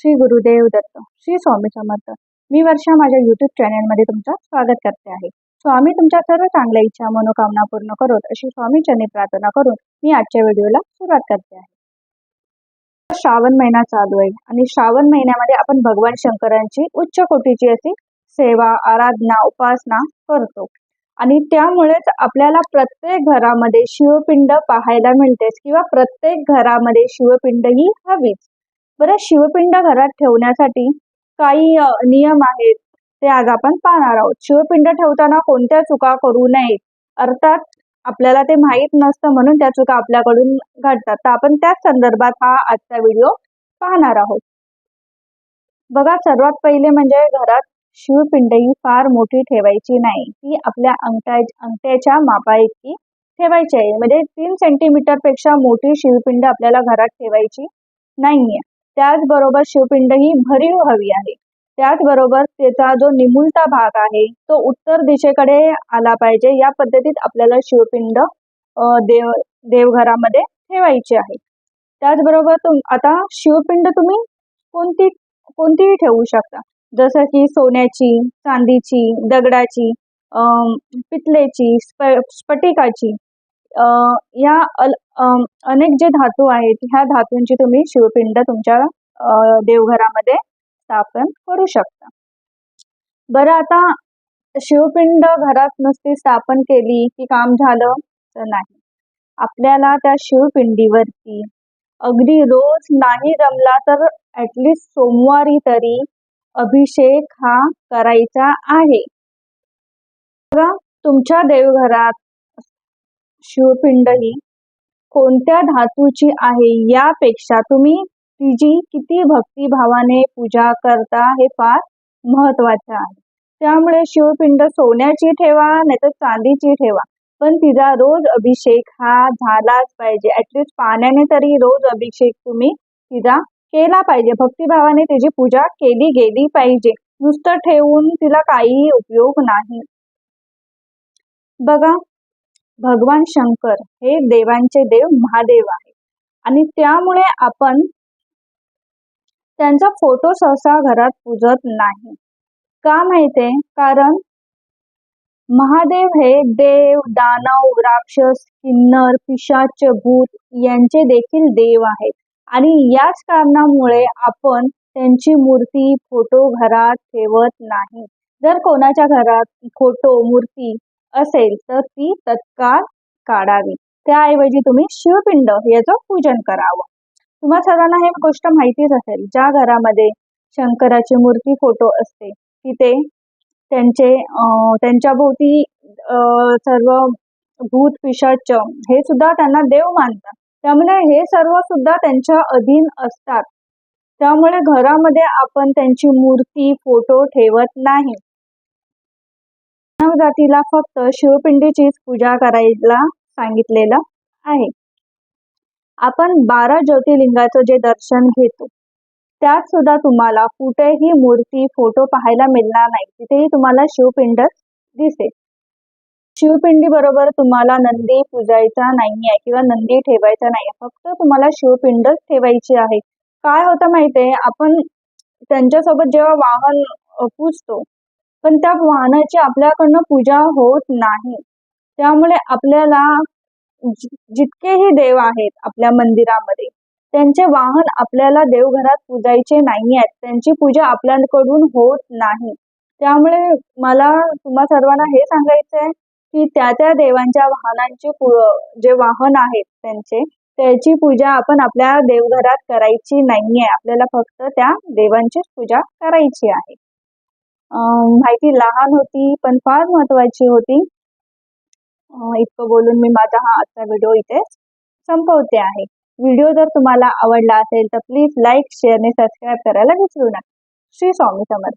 श्री गुरुदेव दत्त श्री स्वामी समर्थ. मी वर्षा माझ्या युट्यूब चॅनलमध्ये तुमचं स्वागत करते आहे. स्वामी तुमच्या सर्व चांगल्या इच्छा मनोकामना पूर्ण करोत अशी स्वामीचरणी प्रार्थना करून मी आजच्या व्हिडिओला सुरुवात करते आहे. श्रावण महिना चालू आहे आणि श्रावण महिन्यामध्ये आपण भगवान शंकरांची उच्च कोटीची अशी सेवा आराधना उपासना करतो. आणि त्यामुळेच आपल्याला प्रत्येक घरामध्ये शिवपिंड पाहायला मिळतेच किंवा प्रत्येक घरामध्ये शिवपिंड ही हवीच. बरं शिवपिंड घरात ठेवण्यासाठी काही नियम आहेत. ते आज आपण पाहणार आहोत. शिवपिंड ठेवताना कोणत्या चुका करू नयेत अर्थात आपल्याला ते माहीत नसतं म्हणून त्या चुका आपल्याकडून घडतात. तर आपण त्याच संदर्भात हा आजचा व्हिडिओ पाहणार आहोत. बघा सर्वात पहिले म्हणजे घरात शिवपिंड ही फार मोठी ठेवायची नाही. ती आपल्या अंगठ्या अंगठ्याच्या मापा इतकी ठेवायची आहे. म्हणजे तीन सेंटीमीटरपेक्षा मोठी शिवपिंड आपल्याला घरात ठेवायची नाहीये. त्याचबरोबर शिवपिंड ही भरीव हवी आहे. त्याचबरोबर त्याचा जो निमुलता भाग आहे तो उत्तर दिशेकडे आला पाहिजे. या पद्धतीत आपल्याला शिवपिंड देव देवघरामध्ये ठेवायची आहे. त्याचबरोबर तुम आता शिवपिंड तुम्ही कोणती कोणतीही ठेवू शकता. जसं की सोन्याची चांदीची दगडाची पितलेची स्प स्फटिकाची या अल अनेक जे धातू आहेत ह्या धातूंची तुम्ही शिवपिंड तुमच्या देवघरामध्ये स्थापन करू शकता. बरं आता शिवपिंड घरात नुसती स्थापन केली की काम झालं तर नाही. आपल्याला त्या शिवपिंडीवरती अगदी रोज नाही जमला तर ऍटलिस्ट सोमवारी तरी अभिषेक हा करायचा आहे. तुमच्या देवघरात शिवपिंड ही कोणत्या धातूची आहे यापेक्षा तुम्ही तिची किती भक्तिभावाने पूजा करता हे फार महत्वाचं आहे. त्यामुळे शिवपिंड सोन्याची ठेवा नाही तर चांदीची ठेवा. पण तिचा रोज अभिषेक हा झालाच पाहिजे. ऍटलिस्ट पाण्याने तरी रोज अभिषेक तुम्ही तिचा केला पाहिजे. भक्तिभावाने तिची पूजा केली गेली पाहिजे. नुसतं ठेवून तिला काहीही उपयोग नाही. बघा भगवान शंकर हे देवांचे देव महादेव आहे आणि त्यामुळे आपण त्यांचा फोटो सहसा घरात पूजत नाही. का माहितीये कारण महादेव हे देव दानव राक्षस किन्नर पिशाच भूत यांचे देखील देव आहेत. आणि याच कारणामुळे आपण त्यांची मूर्ती फोटो घरात ठेवत नाही. जर कोणाच्या घरात फोटो मूर्ती असेल तर ती तत्काळ काढावी. त्याऐवजी तुम्ही शिवपिंड याचं पूजन करावं. तुम्हाला सर्वांना हे गोष्ट माहितीच असेल. ज्या घरामध्ये शंकराची मूर्ती फोटो असते तिथे त्यांचे त्यांच्या भोवती सर्व भूत पिशाच हे सुद्धा त्यांना देव मानतात. त्यामुळे हे सर्व सुद्धा त्यांच्या अधीन असतात. त्यामुळे घरामध्ये आपण त्यांची मूर्ती फोटो ठेवत नाही. मानव जातीला फक्त शिवपिंडीचीच पूजा करायला सांगितलेलं आहे. आपण बारा ज्योतिर्लिंगाचं जे दर्शन घेतो त्यात सुद्धा तुम्हाला कुठेही मूर्ती फोटो पाहायला मिळणार नाही. तिथेही तुम्हाला शिवपिंड दिसेल. शिवपिंडी बरोबर तुम्हाला नंदी पूजायचा नाहीये किंवा नंदी ठेवायचा नाही फक्त तुम्हाला शिवपिंड ठेवायची आहे. काय होतं माहितीये? आपण त्यांच्यासोबत जेव्हा वाहन पूजतो पण त्या वाहनाची आपल्याकडनं पूजा होत नाही. त्यामुळे आपल्याला जितकेही देव आहेत आपल्या मंदिरामध्ये त्यांचे वाहन आपल्याला देवघरात पूजायचे नाही आहेत त्यांची पूजा आपल्याकडून होत नाही. त्यामुळे मला तुम्हा सर्वांना हे सांगायचं आहे की त्या त्या देवांच्या वाहनांची जे वाहन आहेत त्यांचे त्याची पूजा आपण आपल्या देवघरात करायची नाहीये. आपल्याला फक्त त्या देवांचीच पूजा करायची आहे. माहिती लहान होती पण फार महत्वाची होती. इतकं बोलून मी माझा हा आजचा व्हिडिओ इथे संपवते आहे. व्हिडिओ जर तुम्हाला आवडला असेल तर प्लीज लाईक शेअर आणि सबस्क्राईब करायला विसरू नका. श्री स्वामी समर्थ.